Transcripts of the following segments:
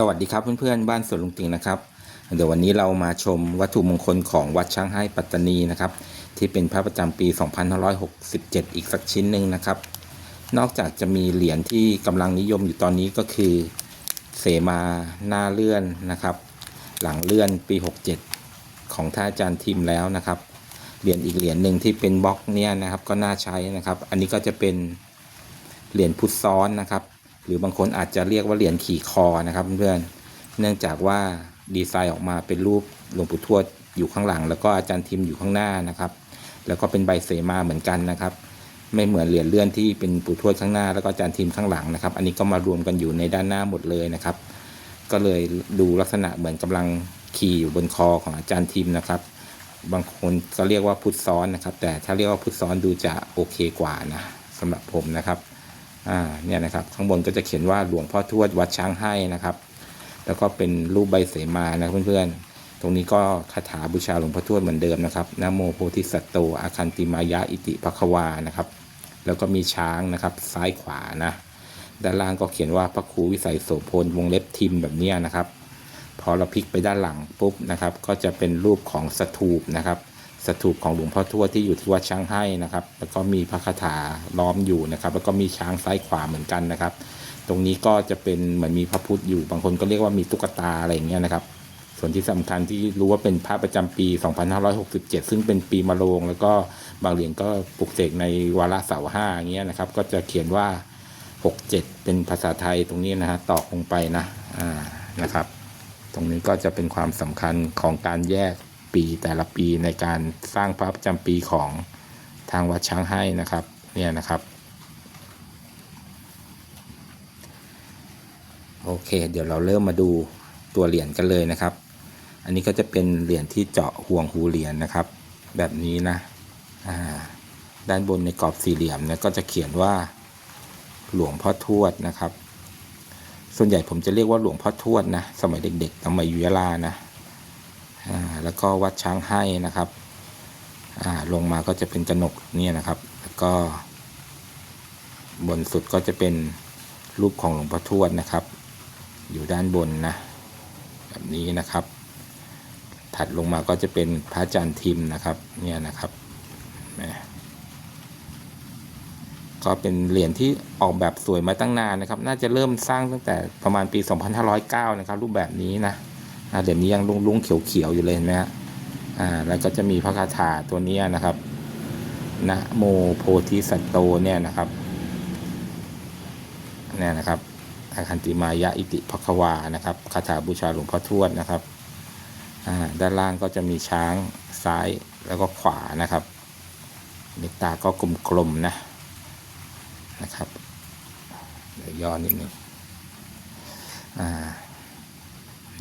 สวัสดีครับเพื่อนๆบ้านสวนลุงติงนะครับ เดี๋ยววันนี้เรามาชมวัตถุมงคลของวัดช้างให้ปัตตานีนะครับ ที่เป็นพระประจำปี 2567 อีกสักชิ้นหนึ่งนะครับ นอกจากจะมีเหรียญที่กำลังนิยมอยู่ตอนนี้ก็คือ เสมาหน้าเลื่อนนะครับ หลังเลื่อนปี 67 ของท่าอาจารย์ทิมแล้วนะครับ เหรียญอีกเหรียญหนึ่งที่เป็นบล็อกเนี่ยนะครับก็น่าใช้นะครับ อันนี้ก็จะเป็นเหรียญพุทซ้อนนะครับ หรือบางคนอาจจะเรียกว่าเหรียญขี่คอนะครับเพื่อนๆเนื่องจากว่าดีไซน์ออกมาเป็นรูปหลวงปู่ทวดอยู่ข้างหลัง แล้วก็อาจารย์ทิมอยู่ข้างหน้านะครับ แล้วก็เป็นใบเสมาเหมือนกันนะครับ ไม่เหมือนเหรียญเลื่อนที่เป็นปู่ทวดข้างหน้า แล้วก็อาจารย์ทิมข้างหลังนะครับ อันนี้ก็มารวมกันอยู่ในด้านหน้าหมดเลยนะครับ ก็เลยดูลักษณะเหมือนกำลังขี่อยู่บนคอของอาจารย์ทิมนะครับบางคนก็เรียกว่าพุทธซ้อนนะครับ แต่ถ้าเรียกว่าพุทธซ้อนดูจะโอเคกว่านะสำหรับผมนะครับ เนี่ยนะครับข้างบนก็จะเขียนว่าหลวงพ่อทวดวัดช้างให้นะครับ แล้วก็เป็นรูปใบเสมานะเพื่อนๆ ตรงนี้ก็คาถาบูชาหลวงพ่อทวดเหมือนเดิมนะครับนะโมโพธิสัตโตอาคันติมายะอิติภควานะครับ แล้วก็มีช้างนะครับซ้ายขวานะด้านล่างก็เขียนว่าพระครูวิสัยโสพลวงเล็บทิมแบบนี้นะครับ พอเราพลิกไปด้านหลังปุ๊บนะครับ ก็จะเป็นรูปของสถูปนะครับ สถูปของหลวงพ่อทวดที่อยู่ที่วัดช้างให้นะครับ แล้วก็มีพระคาถาล้อมอยู่นะครับ แล้วก็มีช้างซ้ายขวาเหมือนกันนะครับ ตรงนี้ก็จะเป็นเหมือนมีพระพุทธอยู่ บางคนก็เรียกว่ามีตุ๊กตาอะไรอย่างเงี้ยนะครับ ส่วนที่สำคัญที่รู้ว่าเป็นพระประจำปี 2567 ซึ่งเป็นปีมะโรงแล้วก็บางเหรียญก็ปลุกเสกในวาระเสาห้าอย่างเงี้ยนะครับ ก็จะเขียนว่า 67 เป็นภาษาไทยตรงนี้นะฮะตอกลงไปนะอ่านะครับ ตรงนี้ก็จะเป็นความสำคัญของการแยก ปีแต่ละปีในการสร้างพระประจำปีของทางวัดช้างให้นะครับเนี่ยนะครับ โอเค เดี๋ยวเราเริ่มมาดูตัวเหรียญกันเลยนะครับ อันนี้ก็จะเป็นเหรียญที่เจาะห่วงหูเหรียญนะครับ แบบนี้นะด้านบนในกรอบสี่เหลี่ยมเนี่ยก็จะเขียนว่าหลวงพ่อทวดนะครับ ส่วนใหญ่ผมจะเรียกว่าหลวงพ่อทวดนะ สมัยเด็กๆสมัยยุยาลานะ แล้วก็วัดช้างให้นะครับลงมาก็จะเป็นกระหนกเนี่ยนะครับ แล้วก็ บนสุดก็จะเป็นรูปของหลวงพ่อทวดนะครับ อยู่ด้านบนนะแบบนี้นะครับ ถัดลงมาก็จะเป็นพระอาจารย์ทิมนะครับเนี่ยนะครับก็เป็นเหรียญที่ออกแบบสวยมาตั้งนานนะครับ น่าจะเริ่มสร้างตั้งแต่ประมาณปี 2509 นะครับ รูปแบบนี้นะ เหรียญนี้ยังลุ้งๆเขียวๆอยู่เลยเห็นไหมฮะอ่าแล้วก็จะมีพระคาถาตัวนี้นะครับนะโมโพธิสัตโตเนี่ยนะครับเนี่ยนะครับอาคันติมายะอิติภควานะครับคาถาบูชาหลวงพ่อทวดนะครับด้านล่างก็จะมีช้างซ้ายแล้วก็ขวานะครับเมตตาก็กลมๆนะนะครับเดี๋ยวย่อนิดนึงอ่า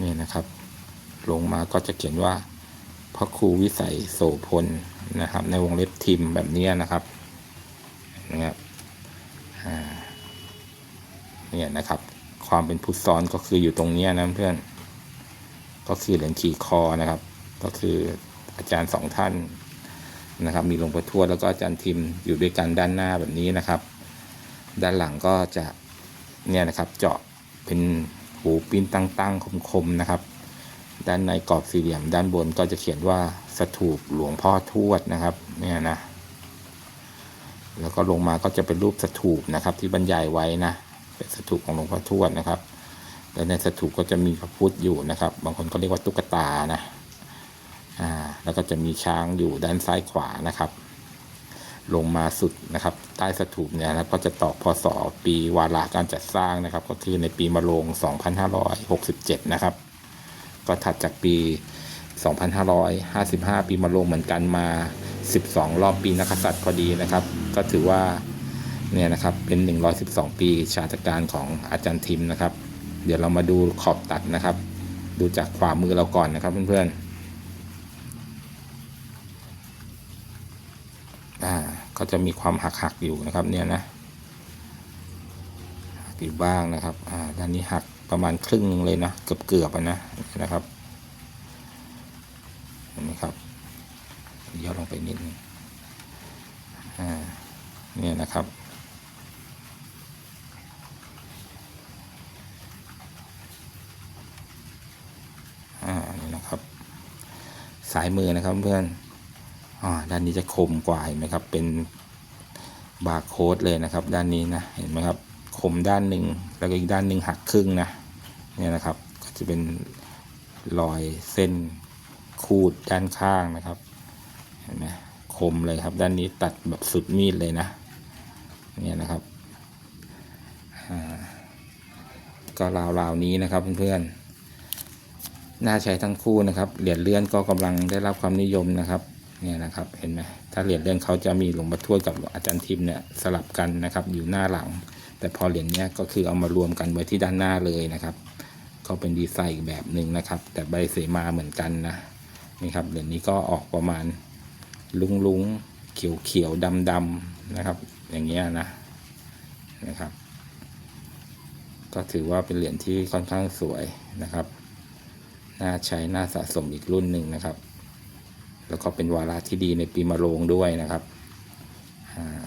นี่นะครับ ลงมาก็จะเขียนว่าพระครูวิสัยโสพลนะครับ ในวงเล็บทิมแบบนี้นะครับนะครับเนี่ยนะครับ ความเป็นพุทธซ้อนก็คืออยู่ตรงนี้นะเพื่อนก็คือเหรียญขีคอนะครับ ก็คืออาจารย์สองท่านนะครับ มีหลวงพ่อทวดแล้วก็อาจารย์ทิมอยู่ด้วยกันด้านหน้าแบบนี้นะครับ ด้านหลังก็จะเนี่ยนะครับ เจาะเป็นหูปิ้นตั้งๆคมๆนะครับ ด้านในกรอบสี่เหลี่ยม ด้านบนก็จะเขียนว่าสถูปหลวงพ่อทวดนะครับเนี่ยนะแล้วก็ลงมาก็จะเป็นรูปสถูปนะครับ ที่บรรยายไว้นะเป็นสถูปของหลวงพ่อทวดนะครับ แล้วในสถูปก็จะมีพระพุทธอยู่นะครับ บางคนก็เรียกว่าตุ๊กตานะอ่าแล้วก็จะมีช้างอยู่ด้านซ้ายขวานะครับ ลงมาสุดนะครับ ใต้สถูปเนี่ยนะก็จะตอกพศปีวาระการจัดสร้างนะครับ ก็คือในปีมะโรง 2567 นะครับ ก็ถัดจากปี 2555 ปีมะโรงเหมือนกันมา 12 รอบปีนักษัตริย์พอดีนะครับ ก็ถือว่าเนี่ยนะครับเป็น 112 ปีชาตการของอาจารย์ทิมนะครับ เดี๋ยวเรามาดูขอบตัดนะครับ ดูจากขวามือเราก่อนนะครับเพื่อนๆอ่าก็จะมีความหักหักๆอยู่นะครับเนี่ยนะหักอยู่บ้างนะครับอ่าด้านนี้หัก ประมาณครึ่งนึงเลยนะเกือบเกือบนะนะครับเห็นไหมครับย่อลงไปนิดนึงอ่าเนี่ยนะครับนี่นะครับ สายมือนะครับเพื่อนอด้านนี้จะคมกว่าเห็นไหมครับเป็นบาร์โค้ดเลยนะครับ ด้านนี้นะเห็นไหมครับ คมด้านหนึ่งแล้วก็อีกด้านหนึ่งหักครึ่งนะเนี่ยนะครับก็จะเป็นรอยเส้นคูดด้านข้างนะครับเห็นไหมคมเลยครับ ด้านนี้ตัดแบบสุดมีดเลยนะเนี่ยนะครับอ่าก็ราวๆนี้นะครับเพื่อนๆน่าใช้ทั้งคู่นะครับเหรียญเลื่อนก็กำลังได้รับความนิยมนะครับเนี่ยนะครับเห็นไหมถ้าเหรียญเลื่อนเขาจะมีหลวงพ่อทวดกับอาจารย์ทิมเนี่ยสลับกันนะครับอยู่หน้าหลัง แต่พอเหรียญเนี้ยก็คือเอามารวมกันไว้ที่ด้านหน้าเลยนะครับ ก็เป็นดีไซน์อีกแบบหนึ่งนะครับ แต่ใบเสมาเหมือนกันนะนี่ครับเหรียญนี้ก็ออกประมาณลุงลุงเขียวเขียวดำดำๆนะครับ อย่างเงี้ยนะนะครับ ก็ถือว่าเป็นเหรียญที่ค่อนข้างสวยนะครับน่าใช้น่าสะสมอีกรุ่นหนึ่งนะครับ แล้วก็เป็นวาระที่ดีในปีมะโรงด้วยนะครับอ่า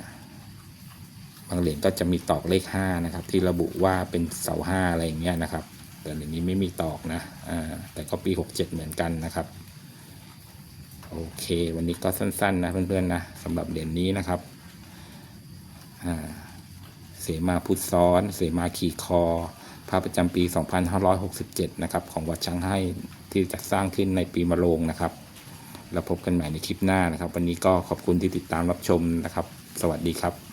บางเหรียญก็จะมีตอกเลขห้านะครับ ที่ระบุว่าเป็นเสาห้าอะไรอย่างเงี้ยนะครับ แต่เหรียญนี้ไม่มีตอกนะอ่าแต่ก็ปีหกเจ็ดเหมือนกันนะครับ โอเค วันนี้ก็สั้นๆนะเพื่อนๆนะสำหรับเหรียญนี้นะครับอ่าเสมาพุทธซ้อน เสมาขี่คอพระประจำปี 2567 นะครับ ของวัดช้างให้ที่จัดสร้างขึ้นในปีมะโรงนะครับแล้วพบกันใหม่ในคลิปหน้านะครับ วันนี้ก็ขอบคุณที่ติดตามรับชมนะครับ สวัสดีครับ